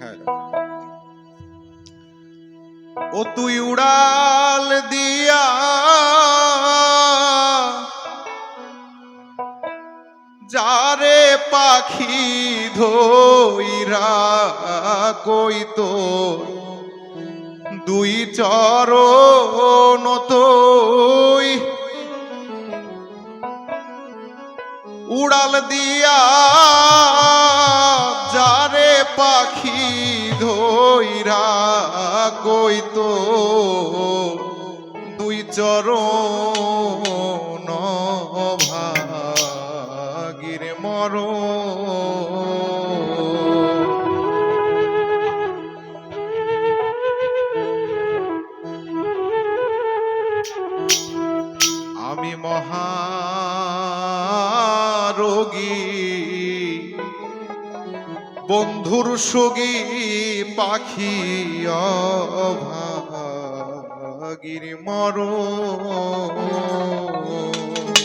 হ্যাঁ। ও তুই উড়াল দিয়া যারে পাখি ধইরা কই তো? দুই চরণ তুই উড়াল দিয়া চরণ ভাগির মর আমি মহারোগী বন্ধুর সগী পাখি অভাগির মর পাখির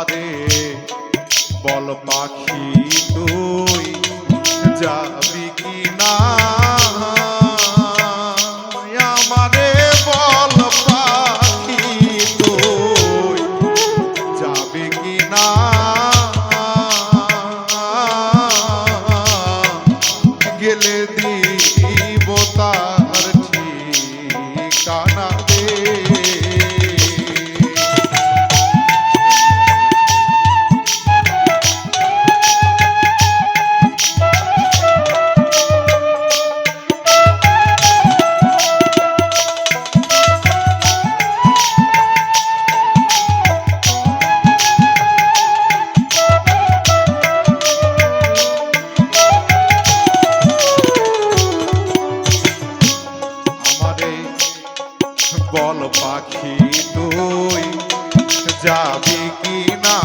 আমারে বল পাখি তুই যাবি বল পাখি তুই যাবি কি না?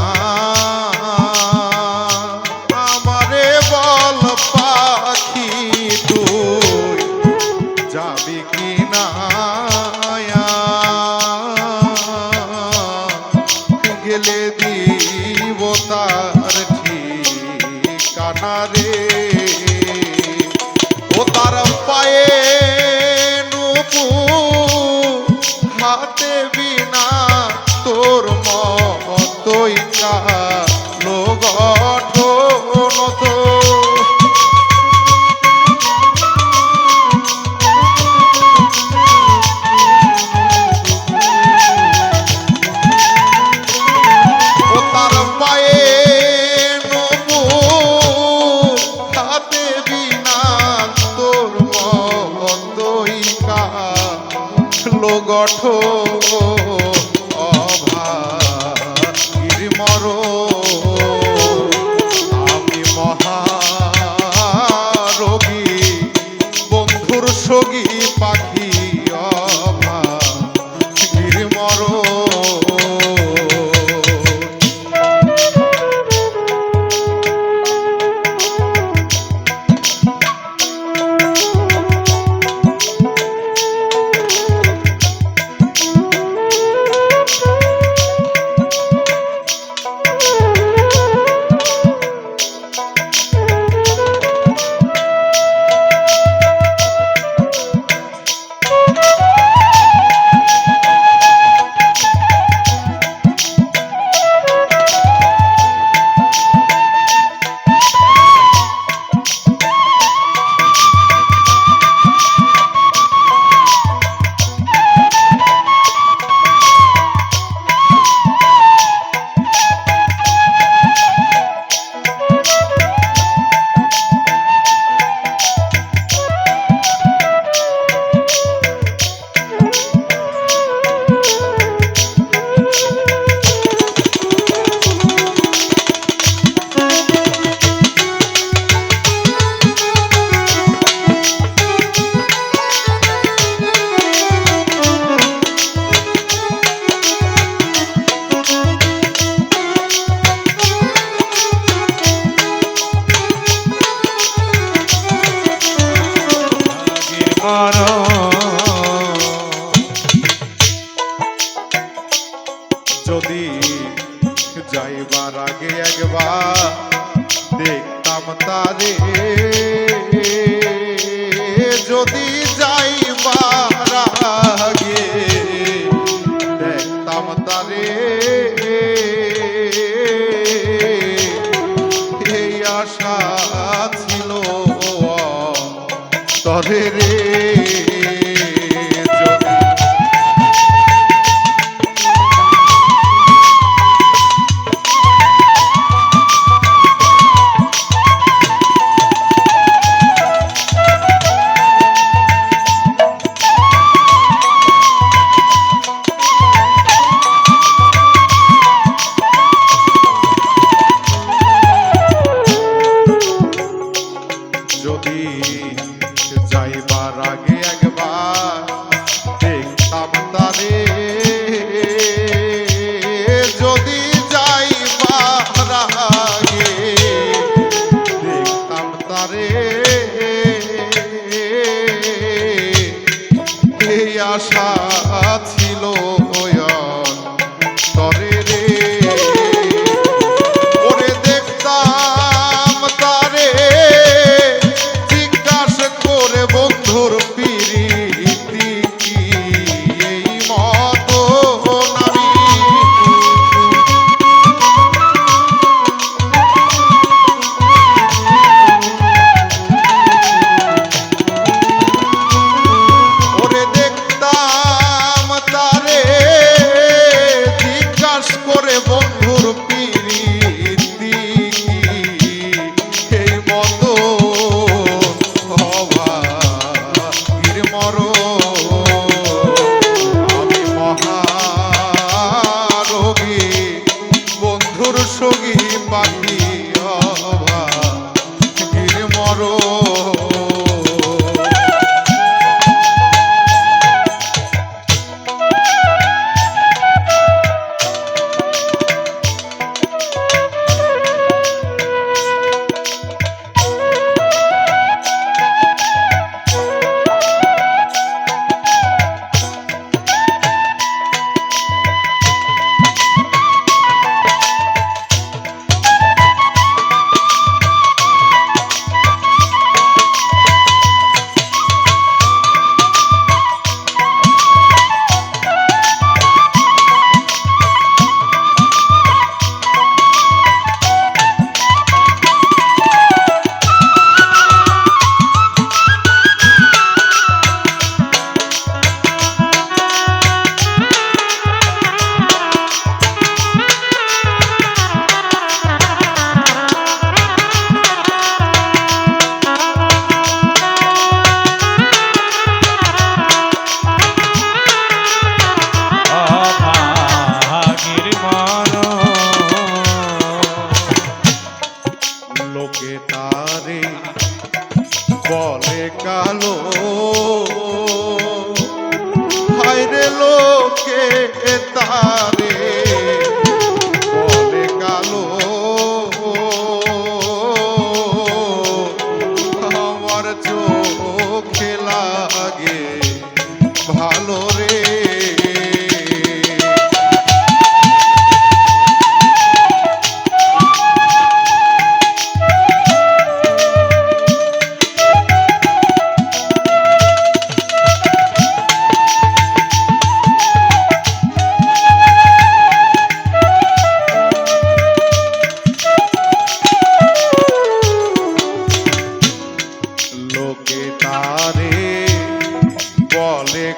হাতে বিনা তোর মতই কালো গঠ তারে যাইবার আগে একবার দেখতাম তাদের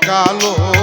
কালো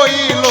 হইল